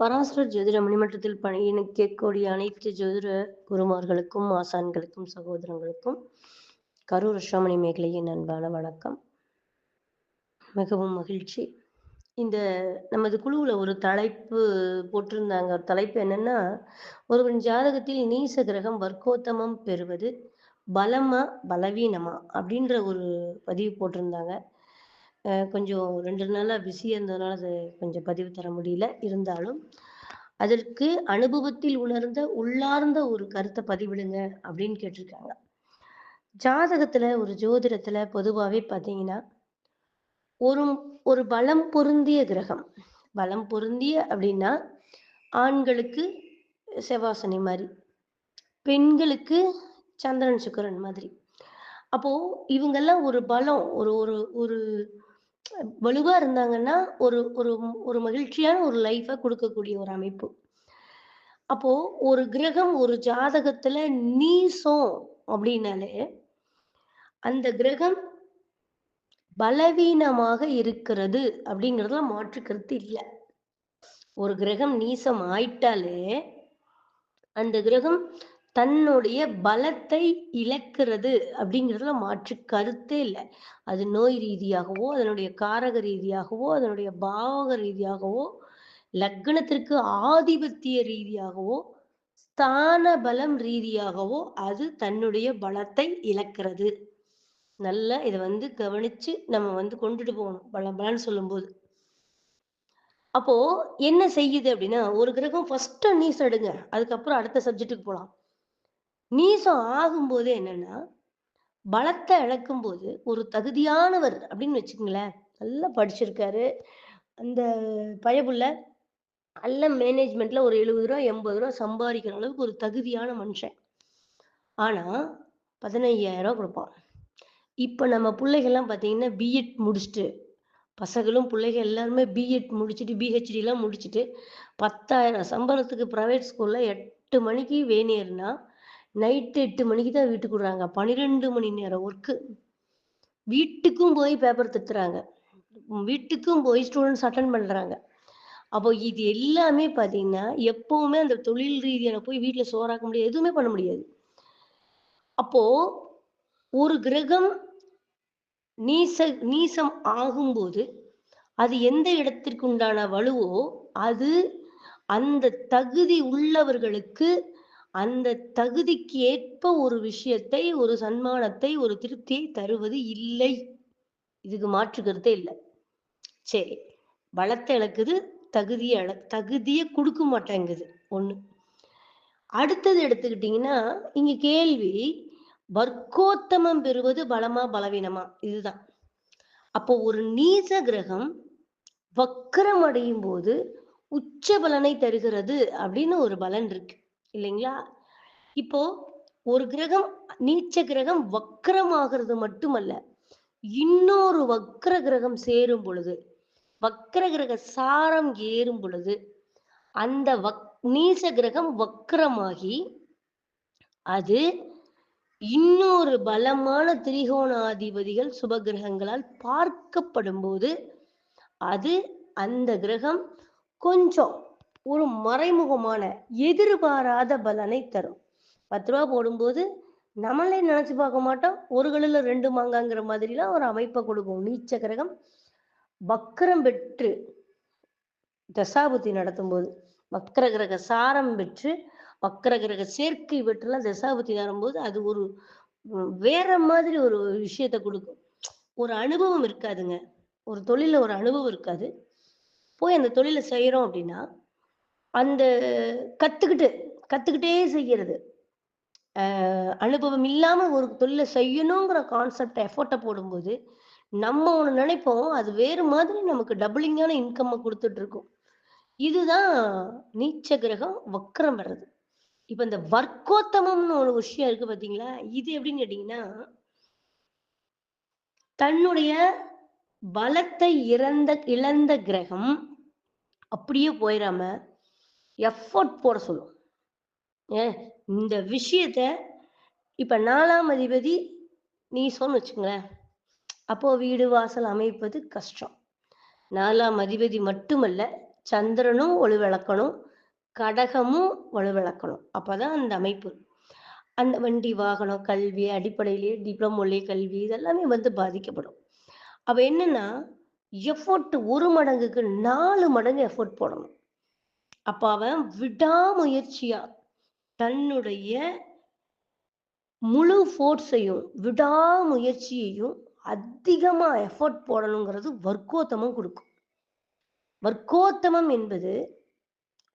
பராசர ஜோதிட மணிமன்றத்தில் பணியணிக்கக்கூடிய அனைத்து ஜோதிட குருமார்களுக்கும் ஆசான்களுக்கும் சகோதரங்களுக்கும் கரூர் அஷ்டமணி மேகலையின் அன்பான வணக்கம். மிகவும் மகிழ்ச்சி. இந்த நமது குழுவில் ஒரு தலைப்பு போட்டிருந்தாங்க. ஒரு தலைப்பு என்னன்னா ஒருவன் ஜாதகத்தில் நீச கிரகம் வர்க்கோத்தமம் பெறுவது பலமா பலவீனமா அப்படின்ற ஒரு பதிவு போட்டிருந்தாங்க. கொஞ்சம் ரெண்டு நாளாக பிஸியாக இருந்ததுனால அது கொஞ்சம் பதிவு தர முடியல. இருந்தாலும் அதற்கு அனுபவத்தில் உணர்ந்த உள்ளார்ந்த ஒரு கருத்தை பதிவிடுங்க அப்படின்னு கேட்டிருக்காங்க. ஜாதகத்துல ஒரு ஜோதிடத்துல பொதுவாகவே பார்த்தீங்கன்னா ஒரு ஒரு பலம் பொருந்திய கிரகம். பலம் பொருந்திய அப்படின்னா ஆண்களுக்கு செவ்வாசனி மாதிரி பெண்களுக்கு சந்திரன் சுக்கரன் மாதிரி. அப்போ இவங்கெல்லாம் ஒரு பலம் ஒரு ஒரு ஒரு வலுவா இருந்தாங்கன்னா ஒரு ஒரு ஒரு மகிழ்ச்சியான ஒரு லைஃபை கொடுக்கக்கூடிய ஒரு அமைப்பு. அப்போ ஒரு கிரகம் ஒரு ஜாதகத்துல நீசம் அப்படின்னாலே அந்த கிரகம் பலவீனமாக இருக்கிறது அப்படிங்கிறதுல மாற்று கருத்து இல்லை. ஒரு கிரகம் நீசம் ஆயிட்டாலே அந்த கிரகம் தன்னுடைய பலத்தை இழக்கிறது அப்படிங்கிறதுல மாற்று கருத்தே இல்லை. அது நோய் ரீதியாகவோ அதனுடைய காரக ரீதியாகவோ அதனுடைய பாவக ரீதியாகவோ லக்னத்திற்கு ஆதிபத்திய ரீதியாகவோ ஸ்தான பலம் ரீதியாகவோ அது தன்னுடைய பலத்தை இழக்கிறது. நல்லா இதை வந்து கவனிச்சு நம்ம வந்து கொண்டுட்டு போகணும். பலம் பலன்னு சொல்லும்போது. அப்போ என்ன செய்யுது அப்படின்னா ஒரு கிரகம் ஃபர்ஸ்ட் நீ சடுங்க அதுக்கப்புறம் அடுத்த சப்ஜெக்ட்டுக்கு போகலாம் நீசம் ஆகும்போது என்னன்னா பலத்தை இழக்கும் போது ஒரு தகுதியானவர் அப்படின்னு வச்சுக்கோங்களேன். நல்லா படிச்சிருக்காரு. அந்த பயபுள்ள நல்ல மேனேஜ்மெண்ட்ல ஒரு எழுபது ரூபா எண்பது ரூபா சம்பாதிக்கிற அளவுக்கு ஒரு தகுதியான மனுஷன். ஆனா பதினையாயிரம் ரூபா கொடுப்பான். இப்போ நம்ம பிள்ளைகள்லாம் பார்த்தீங்கன்னா பிஎட் முடிச்சுட்டு பசங்களும் பிள்ளைகள் எல்லாருமே பிஎட் முடிச்சுட்டு பிஹெச்டிலாம் முடிச்சுட்டு பத்தாயிரம் சம்பளத்துக்கு ப்ரைவேட் ஸ்கூலில் எட்டு மணிக்கு வேணியர்னா நைட்டு எட்டு மணிக்கு தான் வீட்டுக்கு விடுறாங்க. பன்னிரெண்டு மணி நேரம் ஒர்க்கு வீட்டுக்கும் போய் பேப்பர் திட்டுறாங்க. வீட்டுக்கும் போய் ஸ்டூடெண்ட்ஸ் அட்டன் பண்ணுறாங்க அப்போ இது எல்லாமே பார்த்தீங்கன்னா எப்பவுமே அந்த தொழில் ரீதியான போய் வீட்டில் சோறாக்க முடியாது எதுவுமே பண்ண முடியாது. அப்போ ஒரு கிரகம் நீச நீசம் ஆகும்போது அது எந்த இடத்திற்கு உண்டான வலுவோ அது அந்த தகுதி உள்ளவர்களுக்கு அந்த தகுதிக்கு ஏற்ப ஒரு விஷயத்தை ஒரு சன்மானத்தை ஒரு திருப்தியை தருவது இல்லை. இதுக்கு மாற்று கருத்தே இல்லை. சரி பலத்தை இழக்குது தகுதியை இழ தகுதியை கொடுக்க மாட்டேங்குது ஒண்ணு. அடுத்தது எடுத்துக்கிட்டீங்கன்னா இங்க கேள்வி வர்க்கோத்தமம் பெறுவது பலமா பலவீனமா? இதுதான். அப்போ ஒரு நீச கிரகம் வக்கரம் அடையும் போது உச்ச பலனை தருகிறது அப்படின்னு ஒரு பலன் இருக்கு. இல்லைங்களா? இப்போ ஒரு கிரகம் நீச்ச கிரகம் வக்கரமாகிறது மட்டுமல்ல இன்னொரு வக்கர கிரகம் சேரும் பொழுது வக்கர கிரக சாரம் ஏறும் பொழுது அந்த வக் நீச கிரகம் வக்கரமாகி அது இன்னொரு பலமான திரிகோணாதிபதிகள் சுபகிரகங்களால் பார்க்கப்படும் போது அது அந்த கிரகம் கொஞ்சம் ஒரு மறைமுகமான எதிர்பாராத பலனை தரும். பத்து ரூபா போடும்போது நம்மளே நினைச்சு பார்க்க மாட்டோம். ஒரு கல்லுல ரெண்டு மாங்காங்கிற மாதிரிலாம் ஒரு அமைப்பை கொடுக்கும். நீச்ச கிரகம் வக்கரம் பெற்று தசாபுத்தி நடத்தும் போது வக்கர கிரக சாரம் பெற்று வக்கர கிரக சேர்க்கை பெற்றுலாம் தசாபுத்தி வரும்போது அது ஒரு வேற மாதிரி ஒரு விஷயத்த கொடுக்கும். ஒரு அனுபவம் இருக்காதுங்க. ஒரு தொழில ஒரு அனுபவம் இருக்காது. போய் அந்த தொழிலை செய்யறோம் அப்படின்னா அந்த கத்துக்கிட்டு கத்துக்கிட்டே செய்யறது. அனுபவம் இல்லாம ஒரு தொழிலை செய்யணுங்கிற கான்செப்ட் எஃபோர்ட்டை போடும்போது நம்ம ஒன்று நினைப்போம் அது வேறு மாதிரி நமக்கு டபுளிங்கான இன்கம்மை கொடுத்துட்டு இருக்கும் இதுதான் நீச்ச கிரகம் வக்கரம் வர்றது. இப்ப இந்த வர்க்கோத்தமம்னு ஒரு விஷயம் இருக்கு பாத்தீங்களா? இது எப்படின்னு கேட்டீங்கன்னா தன்னுடைய பலத்தை இறந்த இழந்த கிரகம் அப்படியே போயிடாம எஃபோர்ட் போட சொல்லும். ஏன் இந்த விஷயத்த இப்ப நாலாம் அதிபதி நீ சொன்னு வச்சுங்களேன். அப்போ வீடு வாசல் அமைப்பது கஷ்டம். நாலாம் அதிபதி மட்டுமல்ல சந்திரனும் ஒளிவிளக்கணும் கடகமும் ஒளிவிளக்கணும் அப்பதான் அந்த அமைப்பு. அந்த வண்டி வாகனம் கல்வி அடிப்படையிலேயே டிப்ளமோலே கல்வி இதெல்லாமே வந்து பாதிக்கப்படும். அப்ப என்னன்னா எஃபோர்ட் ஒரு மடங்குக்கு நாலு மடங்கு எஃபோர்ட் போடணும். அப்ப அவன் விடாமுயற்சியா தன்னுடைய முழு ஃபோர்ஸையும் விடாமுயற்சியையும் அதிகமா எஃபோர்ட் போடணுங்கிறது வர்க்கோத்தமம் கொடுக்கும். வர்க்கோத்தமம் என்பது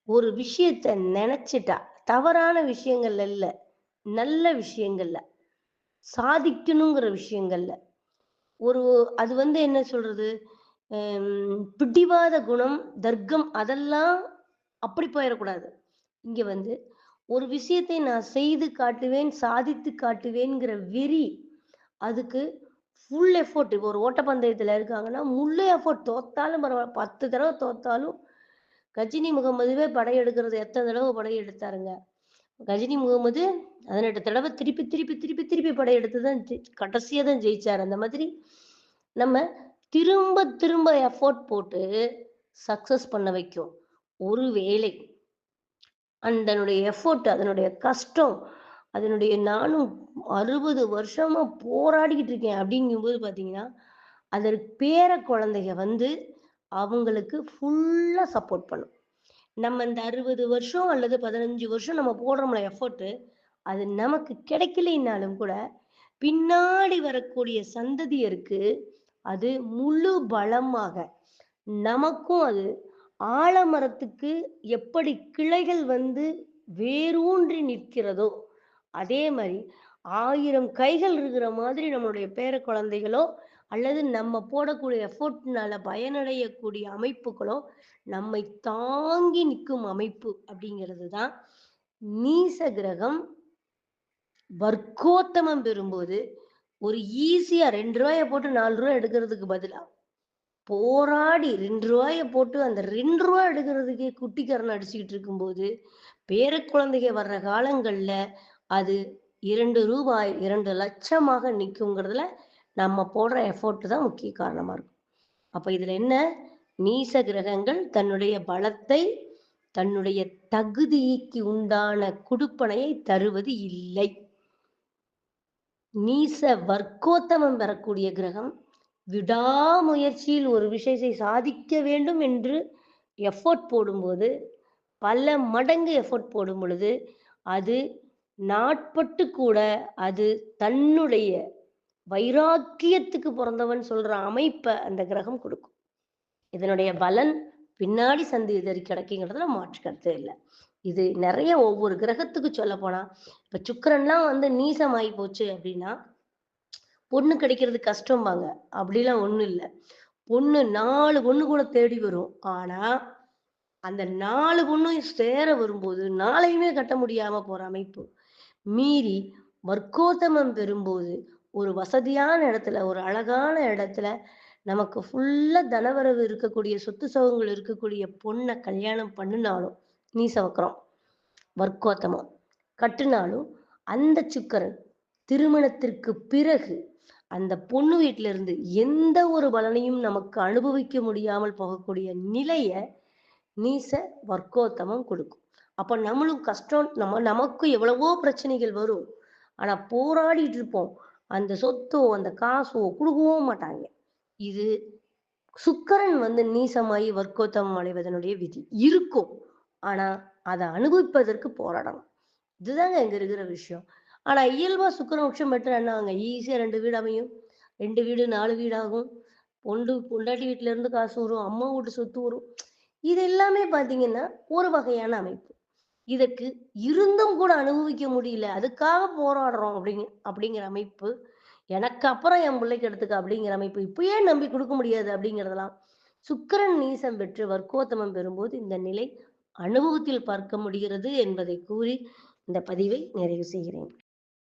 ஒரு விஷயத்த நினைச்சிட்டா தவறான விஷயங்கள்ல இல்ல நல்ல விஷயங்கள்ல சாதிக்கணுங்கிற விஷயங்கள்ல ஒரு அது வந்து என்ன சொல்றது? பிடிவாத குணம் தர்க்கம் அதெல்லாம் அப்படி போயிடக்கூடாது. இங்க வந்து ஒரு விஷயத்தை நான் செய்து காட்டுவேன் சாதித்து காட்டுவேன்கிற வெறி அதுக்கு ஃபுல் எஃபோர்ட் இப்போ ஒரு ஓட்டப்பந்தயத்தில் இருக்காங்கன்னா முழு எஃபோர்ட் தோத்தாலும் பரவாயில்ல. பத்து தடவை தோத்தாலும் கஜினி முகமதுவே படையெடுக்கிறது எத்தனை தடவை படையெடுத்தாருங்க கஜினி முகமது பதினெட்டு தடவை திருப்பி திருப்பி திருப்பி திருப்பி படையெடுத்து தான் கடைசியாக தான் ஜெயிச்சார். அந்த மாதிரி நம்ம திரும்ப திரும்ப எஃபோர்ட் போட்டு சக்சஸ் பண்ண வைக்கும். ஒரு வேலை அதனுடைய எஃபோர்ட் அதனுடைய கஷ்டம் அதனுடைய நானும் அறுபது வருஷமா போராடிக்கிட்டு இருக்கேன் அப்படிங்கும்போது பாத்தீங்கன்னா அதற்கு பேர குழந்தைங்க வந்து அவங்களுக்கு ஃபுல்லா சப்போர்ட் பண்ணும். நம்ம இந்த அறுபது வருஷம் அல்லது பதினஞ்சு வருஷம் நம்ம போடுறோம்ல எஃபர்ட்டு அது நமக்கு கிடைக்கலைன்னாலும் கூட பின்னாடி வரக்கூடிய சந்ததியருக்கு அது முழு பலமாக நமக்கும் அது ஆலமரத்துக்கு எப்படி கிளைகள் வந்து வேரூன்றி நிற்கிறதோ அதே மாதிரி ஆயிரம் கைகள் இருக்கிற மாதிரி நம்மளுடைய பேர குழந்தைகளோ அல்லது நம்ம போடக்கூடிய எஃபோர்ட்னால பயனடையக்கூடிய அமைப்புகளோ நம்மை தாங்கி நிற்கும் அமைப்பு அப்படிங்கிறது தான் நீச கிரகம். வர்க்கோத்தமம் பெறும்போது ஒரு ஈஸியா ரெண்டு ரூபாய போட்டு நாலு ரூபாய் எடுக்கிறதுக்கு பதிலாக போராடி ரெண்டு ரூபாய போட்டு அந்த ரெண்டு ரூபாய் எடுக்கிறதுக்கே குட்டிக்கரன் அடிச்சுக்கிட்டு இருக்கும்போது பேர குழந்தைங்க வர்ற காலங்கள்ல அது இரண்டு ரூபாய் இரண்டு லட்சமாக நிற்குங்கிறதுல நம்ம போடுற எஃபோர்ட் தான் முக்கிய காரணமா இருக்கும். அப்ப இதுல என்ன? நீச கிரகங்கள் தன்னுடைய பலத்தை தன்னுடைய தகுதிக்கு உண்டான குடுப்பனையை தருவது இல்லை. நீச வர்க்கோத்தமம் பெறக்கூடிய கிரகம் விடாமுயற்சியில் ஒரு விஷயத்தை சாதிக்க வேண்டும் என்று எஃபோர்ட் போடும்போது பல மடங்கு எஃபோர்ட் போடும் பொழுது அது நாட்பட்டு கூட அது தன்னுடைய வைராக்கியத்துக்கு பிறந்தவன் சொல்ற அமைப்பை அந்த கிரகம் கொடுக்கும். இதனுடைய பலன் பின்னாடி சந்ததி கிடைக்குங்கிறதுல மாற்று கருத்து இல்லை. இது நிறைய ஒவ்வொரு கிரகத்துக்கு சொல்ல போனா இப்ப சுக்கிரன்லாம் வந்து நீசமாயி போச்சு அப்படின்னா பொண்ணு கிடைக்கிறது கஷ்டம்பாங்க. அப்படிலாம் ஒண்ணும் இல்லை. பொண்ணு நாலு பொண்ணு கூட தேடி வரும். ஆனா அந்த நாலு பொண்ணும் சேர வரும்போது நாளையுமே கட்ட முடியாம போற அமைப்பு. மீறி வர்க்கோத்தமம் பெறும்போது ஒரு வசதியான இடத்துல ஒரு அழகான இடத்துல நமக்கு ஃபுல்லா தனவரவு இருக்கக்கூடிய சொத்து சவங்கள் இருக்கக்கூடிய பொண்ணை கல்யாணம் பண்ணினாலும் நீ சவக்கிறோம். வர்க்கோத்தமம். கட்டுனாலும் அந்த சுக்கரன் திருமணத்திற்கு பிறகு அந்த பொண்ணு வீட்டில இருந்து எந்த ஒரு பலனையும் நமக்கு அனுபவிக்க முடியாமல் போகக்கூடிய நிலைய நீச வர்க்கோத்தமம் கொடுக்கும். அப்ப நம்மளும் கஷ்டம் நம்ம நமக்கு எவ்வளவோ பிரச்சனைகள் வரும். ஆனா போராடிட்டு இருப்போம். அந்த சொத்தோ அந்த காசோ கொடுக்கவும் மாட்டாங்க. இது சுக்கரன் வந்து நீசமாயி வர்க்கோத்தமம் அடைவதனுடைய விதி. இருக்கும். ஆனா அதை அனுபவிப்பதற்கு போராடணும். இதுதாங்க இங்க இருக்கிற விஷயம். ஆனா இயல்பா சுக்கரன் உச்சம் பெற்ற என்னாங்க ஈஸியா ரெண்டு வீடு அமையும். ரெண்டு வீடு நாலு வீடாகும். பொண்டு பொண்டாட்டி வீட்டுல இருந்து காசு வரும். அம்மா வீட்டு சொத்து வரும். இது எல்லாமே பாத்தீங்கன்னா ஒரு வகையான அமைப்பு. இதற்கு இருந்தும் கூட அனுபவிக்க முடியல. அதுக்காக போராடுறோம் அப்படிங்க அப்படிங்கிற அமைப்பு. எனக்கு அப்புறம் என் பிள்ளைக்கு எடுத்துக்க அப்படிங்கிற அமைப்பு. இப்பயே நம்பி கொடுக்க முடியாது அப்படிங்கிறதெல்லாம். சுக்கிரன் நீசம் பெற்று வர்க்கோத்தமம் பெறும்போது இந்த நிலை அனுபவத்தில் பார்க்க முடிகிறது என்பதை கூறி இந்த பதிவை நிறைவு செய்கிறேன்.